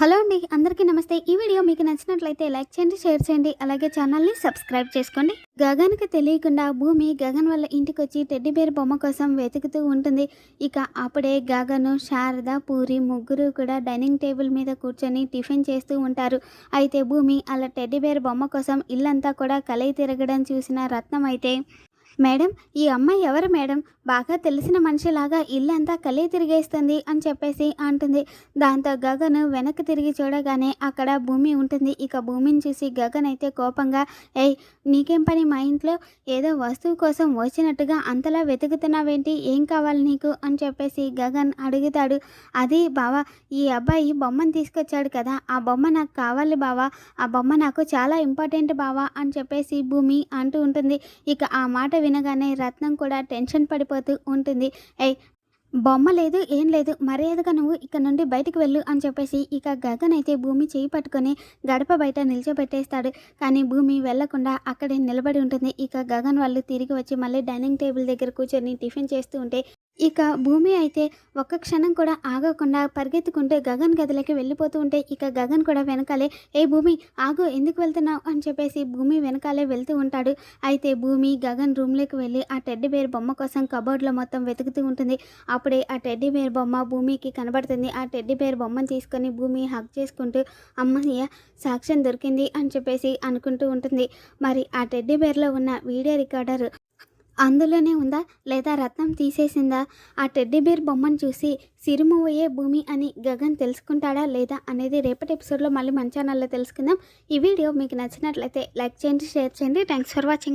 Hello అండి అందరికీ నమస్తే. ఈ వీడియో మీకు నచ్చినట్లయితే లైక్ చేయండి షేర్ చేయండి అలాగే ఛానల్ని సబ్స్క్రైబ్ చేసుకోండి. గగన్కి తెలియకుండా భూమి గగన్ వాళ్ళ ఇంటికి వచ్చి టెడ్డీబేర్ బొమ్మ కోసం వెతుకుతూ ఉంటుంది. ఇక అప్పుడే గగను శారద పూరి ముగ్గురు కూడా డైనింగ్ టేబుల్ మీద కూర్చొని టిఫిన్ చేస్తూ ఉంటారు. అయితే భూమి అలా టెడ్డీబేర్ బొమ్మ కోసం ఇల్లంతా కూడా కలయి తిరగడం చూసిన రత్నం అయితే మేడం ఈ అమ్మాయి ఎవరు మేడం? బాగా తెలిసిన మనిషిలాగా ఇల్లంతా కలే తిరిగేస్తుంది అని చెప్పేసి అంటుంది. దాంతో గగన్ వెనక్కి తిరిగి చూడగానే అక్కడ భూమి ఉంటుంది. ఇక భూమిని చూసి గగన్ అయితే కోపంగా ఏయ్ నీకేం పని మా ఇంట్లో? ఏదో వస్తువు కోసం వచ్చినట్టుగా అంతలా వెతుకుతున్నావేంటి? ఏం కావాలి నీకు? అని చెప్పేసి గగన్ అడుగుతాడు. అది బావా ఈ అబ్బాయి బొమ్మను తీసుకొచ్చాడు కదా. ఆ బొమ్మ నాకు కావాలి బావా. ఆ బొమ్మ నాకు చాలా ఇంపార్టెంట్ బావా అని చెప్పేసి భూమి అంటూ ఉంటుంది. ఇక ఆ మాట వినగానే రత్నం కూడా టెన్షన్ పడిపోతూ ఉంటుంది. ఏయ్ బొమ్మ లేదు ఏం లేదు మర్యాదగా నువ్వు ఇక్కడ నుండి బయటకు వెళ్ళు అని చెప్పేసి ఇక గగన్ అయితే భూమి చేయి పట్టుకొని గడప బయట నిల్చోబెట్టేస్తాడు. కానీ భూమి వెళ్ళకుండా అక్కడే నిలబడి ఉంటుంది. ఇక గగన్ వాళ్ళు తిరిగి వచ్చి మళ్ళీ డైనింగ్ టేబుల్ దగ్గర కూర్చొని టిఫిన్ చేస్తూ ఉంటే ఇక భూమి అయితే ఒక్క క్షణం కూడా ఆగకుండా పరిగెత్తుకుంటూ గగన్ గదిలోకి వెళ్ళిపోతూ ఉంటే ఇక గగన్ కూడా వెనకాలే ఏ భూమి ఆగు ఎందుకు వెళ్తున్నావు? అని చెప్పేసి భూమి వెనకాలే వెళ్తూ ఉంటాడు. అయితే భూమి గగన్ రూమ్లోకి వెళ్ళి ఆ టెడ్డీ బేర్ బొమ్మ కోసం కబోర్డ్లో మొత్తం వెతుకుతూ ఉంటుంది. అప్పుడే ఆ టెడ్డీ బేర్ బొమ్మ భూమికి కనబడుతుంది. ఆ టెడ్డీ బేర్ బొమ్మను తీసుకొని భూమి హక్ చేసుకుంటూ అమ్మయ్య సాక్ష్యం దొరికింది అని చెప్పేసి అనుకుంటూ ఉంటుంది. మరి ఆ టెడ్డీ బేర్లో ఉన్న వీడియో రికార్డర్ అందులోనే ఉందా? లేదా రత్నం తీసేసిందా? ఆ టెడ్డీబేర్ బొమ్మను చూసి సిరిమువయ్యే భూమి అని గగన్ తెలుసుకుంటాడా లేదా అనేది రేపటి ఎపిసోడ్లో మళ్ళీ మన ఛానల్లో తెలుసుకుందాం. ఈ వీడియో మీకు నచ్చినట్లయితే లైక్ చేయండి షేర్ చేయండి. Thanks for watching